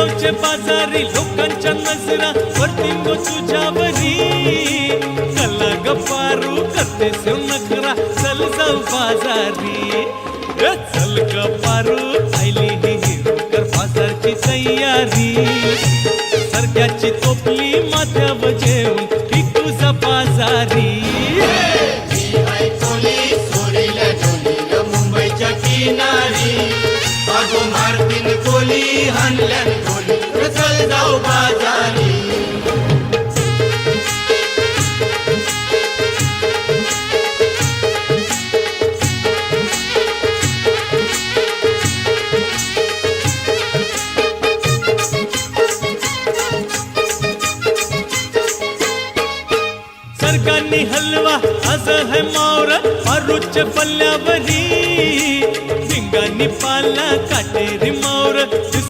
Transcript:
चौचे बाजारी लोकांच्या नजरा वरती गो तुझ्यावरी चला गप्पारू करते सेव नखरा चल जाऊ बाजारी. चल गप्पारू आईली ही हिरोकर बाजारची तयारी. सरक्याची तोपली माथ्यावर जेवून ही तुझा बाजारी. मुंबईच्या किनारी. सरकारनी हलवा आज है मावर अरुच पल्ल्यावरी. भिंगानी पाला काटेरी मावर